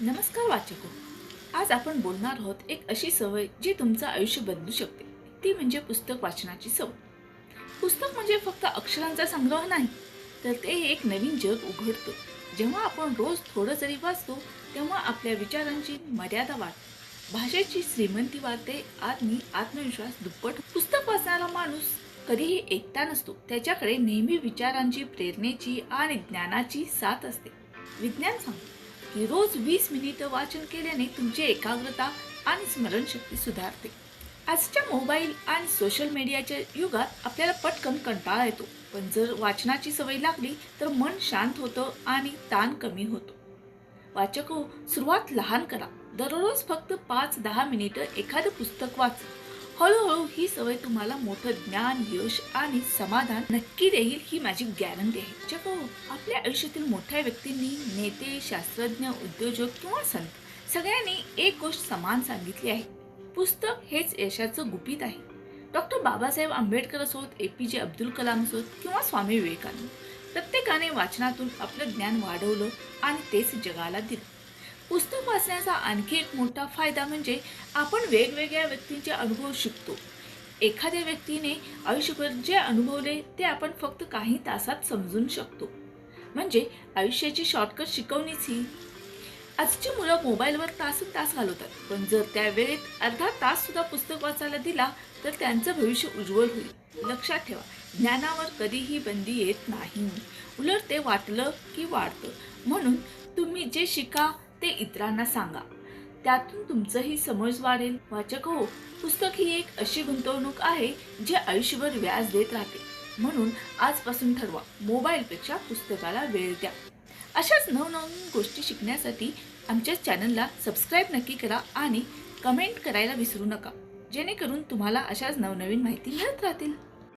नमस्कार वाचको. आज आपण बोलणार आहोत एक अशी सवय जी तुमचं आयुष्य बदलू शकते. ती म्हणजे पुस्तक वाचनाची सवय. पुस्तक म्हणजे फक्त अक्षरांचा संग्रह नाही तर ते एक नवीन जग उघडतं. जेव्हा आपण रोज थोडं जरी वाचतो तेव्हा आपल्या विचारांची मर्यादा वाढते. भाषेची श्रीमंती वाढते आणि आत्मविश्वास दुप्पट पुस्तक वाचणारा माणूस कधीही एकटा नसतो. त्याच्याकडे नेहमी विचारांची प्रेरणेची आणि ज्ञानाची साथ असते. विज्ञान सांगतो. की रोज वीस मिनिटं वाचन केल्याने तुमची एकाग्रता आणि स्मरणशक्ती सुधारते. आजच्या मोबाईल आणि सोशल मीडियाच्या युगात आपल्याला पटकन कंटाळा येतो. पण जर वाचनाची सवय लागली तर मन शांत होतं आणि ताण कमी होतो. वाचको हो, सुरुवात लहान करा. दररोज फक्त पाच दहा मिनिटं एखादं पुस्तक वाच. हळूहळू ही सवय तुम्हाला मोठं ज्ञान यश आणि समाधान नक्की देईल ही माझी गॅरंटी आहे. जगो आपल्या आयुष्यातील मोठ्या व्यक्तींनी नेते शास्त्रज्ञ उद्योजक किंवा संत सगळ्यांनी एक गोष्ट समान सांगितली आहे. पुस्तक हेच यशाचं गुपित आहे. डॉक्टर बाबासाहेब आंबेडकर असोत ए पी जे अब्दुल कलाम असोत किंवा स्वामी विवेकानंद प्रत्येकाने वाचनातून आपलं ज्ञान वाढवलं आणि तेच जगाला दिलं. पुस्तक वाचण्याचा आणखी एक मोठा फायदा म्हणजे आपण वेगवेगळ्या व्यक्तींचे अनुभव शिकतो. एखाद्या व्यक्तीने आयुष्यभर जे अनुभवले ते आपण फक्त काही तासात समजून शकतो. म्हणजे आयुष्याची शॉर्टकट शिकवणीच ही. आजची मुलं मोबाईलवर तासन तास घालवतात पण जर त्या वेळेत अर्धा तास सुद्धा पुस्तक वाचायला दिला तर त्यांचं भविष्य उज्ज्वल होईल. लक्षात ठेवा ज्ञानावर कधीही बंदी येत नाही. उलट ते वाटलं की वाढतं. म्हणून तुम्ही जे शिका ते इतरांना सांगा. त्यातून तुमचंही समज वाढेल. वाचक हो पुस्तक ही एक अशी गुंतवणूक आहे जी आयुष्यभर व्याज देत राहते. म्हणून आजपासून ठरवा. मोबाईलपेक्षा पुस्तकाला वेळ द्या. अशाच नवनवीन गोष्टी शिकण्यासाठी आमच्या चॅनलला सबस्क्राईब नक्की करा आणि कमेंट करायला विसरू नका. जेणेकरून तुम्हाला अशाच नवनवीन माहिती मिळत राहतील.